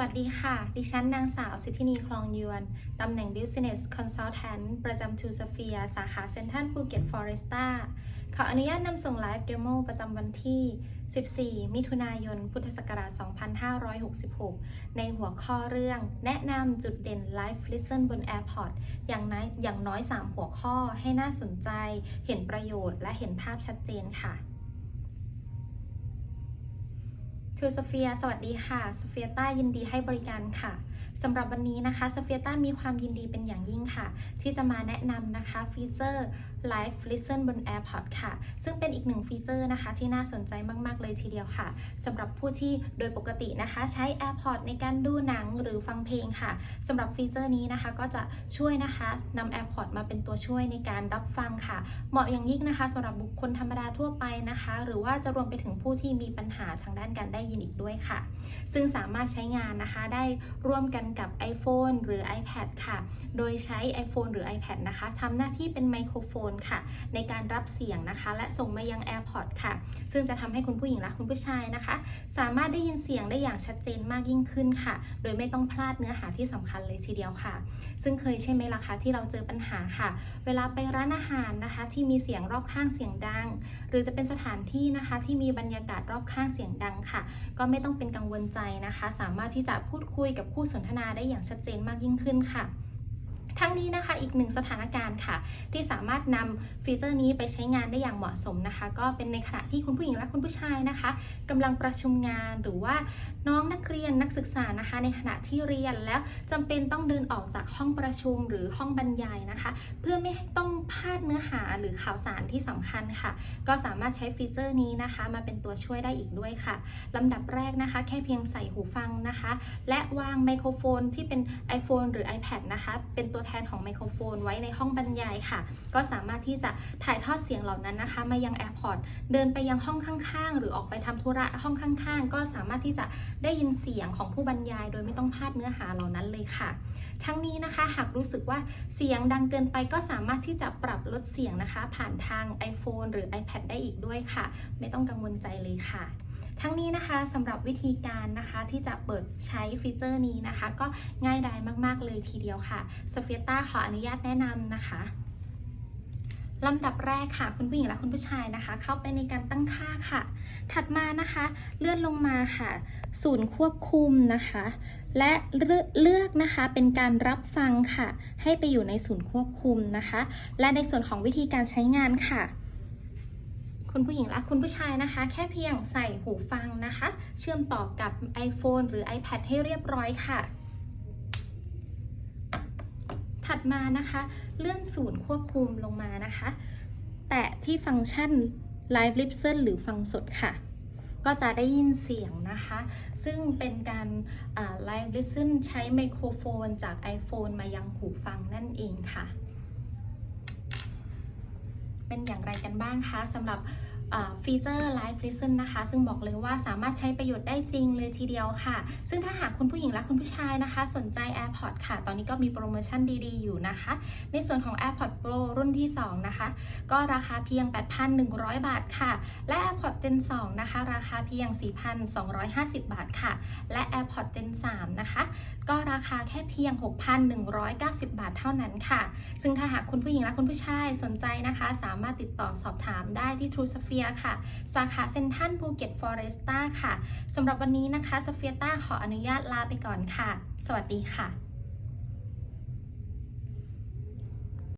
วัสดีค่ะ ดิฉันนางสาวสิทธินีคลองยวน ตำแหน่ง Business Consultant ประจำ True Sphere สาขาเซ็นทรัลภูเก็ตฟอเรสต้าขออนุญาตนำส่งไลฟ์เดโมประจำวันที่ 14 มิถุนายน พุทธศักราช 2566 ในหัวข้อเรื่อง แนะนำจุดเด่น Live Listen บน Airport อย่างน้อยอย่างน้อย 3 หัวข้อให้น่าสนใจ เห็นประโยชน์และเห็นภาพชัดเจนค่ะ ทูสเฟียสวัสดีค่ะสเฟียต้ายินดีให้บริการค่ะ สำหรับวันนี้นะคะสเฟียต้ามีความยินดีเป็นอย่างยิ่งค่ะ ที่จะมาแนะนำนะคะฟีเจอร์ Live Listen บน AirPod ค่ะ ซึ่งเป็นอีกหนึ่งฟีเจอร์นะคะ ที่น่าสนใจมาก ๆ เลยทีเดียวค่ะสำหรับผู้ที่โดยปกตินะคะ ใช้ AirPod ในการดูหนังหรือฟังเพลงค่ะสำหรับฟีเจอร์นี้นะคะก็จะช่วยนะคะนำ AirPod มาเป็นตัวช่วยในการรับฟังค่ะ เหมาะอย่างยิ่งนะคะสำหรับบุคคลธรรมดาทั่วไปนะคะ หรือว่าจะรวมไปถึงผู้ที่มีปัญหาทางด้านการได้ยินอีกด้วยค่ะ ซึ่งสามารถใช้งานนะคะได้ร่วมกันกับ iPhone หรือ iPad ค่ะ โดยใช้ iPhone หรือ iPad นะคะทำหน้าที่เป็นไมโครโฟนค่ะ ในการรับเสียงนะคะ และส่งมายัง AirPod ค่ะ ซึ่งจะทำให้คุณผู้หญิงและคุณผู้ชายนะคะ สามารถได้ยินเสียงได้อย่างชัดเจนมากยิ่งขึ้นค่ะ โดยไม่ต้องพลาดเนื้อหาที่สำคัญเลยทีเดียวค่ะ ซึ่งเคยใช่ไหมล่ะคะที่เราเจอปัญหาค่ะ เวลาไปร้านอาหารนะคะ ที่มีเสียงรอบข้างเสียงดัง หรือจะเป็นสถานที่นะคะที่มีบรรยากาศรอบข้างเสียงดังค่ะ ก็ไม่ต้องเป็นกังวลใจนะคะ สามารถที่จะพูดคุยกับคู่สนทนาได้อย่างชัดเจนมากยิ่งขึ้นค่ะ ทั้งนี้นะคะอีกหนึ่งสถานการณ์ค่ะ ที่สามารถนำฟีเจอร์นี้ไปใช้งานได้อย่างเหมาะสมนะคะ ก็เป็นในขณะที่คุณผู้หญิงและคุณผู้ชายนะคะกำลังประชุมงานหรือว่าน้องนักเรียนนักศึกษานะคะ ในขณะที่เรียนแล้วจำเป็นต้องเดินออกจากห้องประชุมหรือห้องบรรยายนะคะ เพื่อไม่ให้ต้องพลาดเนื้อหาหรือข่าวสารที่สำคัญค่ะ ก็สามารถใช้ฟีเจอร์นี้นะคะ มาเป็นตัวช่วยได้อีกด้วยค่ะลำดับแรกนะคะ แค่เพียงใส่หูฟังนะคะ และวางไมโครโฟนที่เป็น iPhone หรือ iPad นะคะ เป็นตัวแทนของไมโครโฟนไว้ในห้องบรรยายค่ะ ก็สามารถที่จะถ่ายทอดเสียงเหล่านั้นนะคะ มายัง AirPod เดินไปยังห้องข้างๆ หรือออกไปทำธุระห้องข้างๆ ก็สามารถที่จะได้ยินเสียงของผู้บรรยาย โดยไม่ต้องพลาดเนื้อหาเหล่านั้นเลยค่ะทั้งนี้นะคะหากรู้สึกว่าเสียงดังเกินไปก็สามารถที่จะปรับลดเสียงนะคะ ผ่านทาง iPhone หรือ iPad ได้อีกด้วยค่ะ ไม่ต้องกังวลใจเลยค่ะ ทั้งนี้นะคะสำหรับวิธีการนะคะที่จะเปิดใช้ฟีเจอร์นี้นะคะ ก็ง่ายดายมากๆเลยทีเดียวค่ะสเฟียต้าขออนุญาตแนะนำนะคะลำดับแรกค่ะ คุณผู้หญิงและคุณผู้ชายนะคะ เข้าไปในการตั้งค่าค่ะ ถัดมานะคะ เลื่อนลงมาค่ะ ศูนย์ควบคุมนะคะ และเลือกเลือกนะคะเป็นการรับฟังค่ะ ให้ไปอยู่ในศูนย์ควบคุมนะคะ และในส่วนของวิธีการใช้งานค่ะคุณผู้หญิงและคุณผู้ชายนะคะ แค่เพียงใส่หูฟังนะคะ เชื่อมต่อกับ iPhone หรือ iPad ให้เรียบร้อยค่ะ ถัดมานะคะ เลื่อนศูนย์ควบคุมลงมานะคะ แตะที่ฟังก์ชัน Live Listen หรือฟังสดค่ะ ก็จะได้ยินเสียงนะคะ ซึ่งเป็นการไลฟ์ลิสซึนใช้ไมโครโฟนจาก iPhone มายังหูฟังนั่นเองค่ะ เป็นอย่างไรกันบ้างคะสำหรับ ฟีเจอร์ Live Listen นะคะ ซึ่งบอกเลยว่าสามารถใช้ประโยชน์ได้จริงเลยทีเดียวค่ะ ซึ่งถ้าหากคุณผู้หญิงและคุณผู้ชายนะคะ สนใจ AirPods ค่ะ ตอนนี้ก็มีโปรโมชั่นดีๆ อยู่นะคะ ในส่วนของ AirPods Pro รุ่นที่ 2 นะคะ ก็ราคาเพียง 8,100 บาทค่ะ และ AirPods Gen 2 นะคะ ราคาเพียง 4,250 บาทค่ะ และ AirPods Gen 3 นะคะ ก็ราคาแค่เพียง 6,190 บาทเท่านั้นค่ะ ซึ่งถ้าหากคุณผู้หญิงและคุณผู้ชายสนใจนะคะ สามารถติดต่อสอบถามได้ที่ True Sphere ค่ะ สาขาเซ็นทรัลภูเก็ตฟอเรสต้าค่ะสำหรับวันนี้นะคะสเฟียต้าขออนุญาตลาไปก่อนค่ะ สวัสดีค่ะ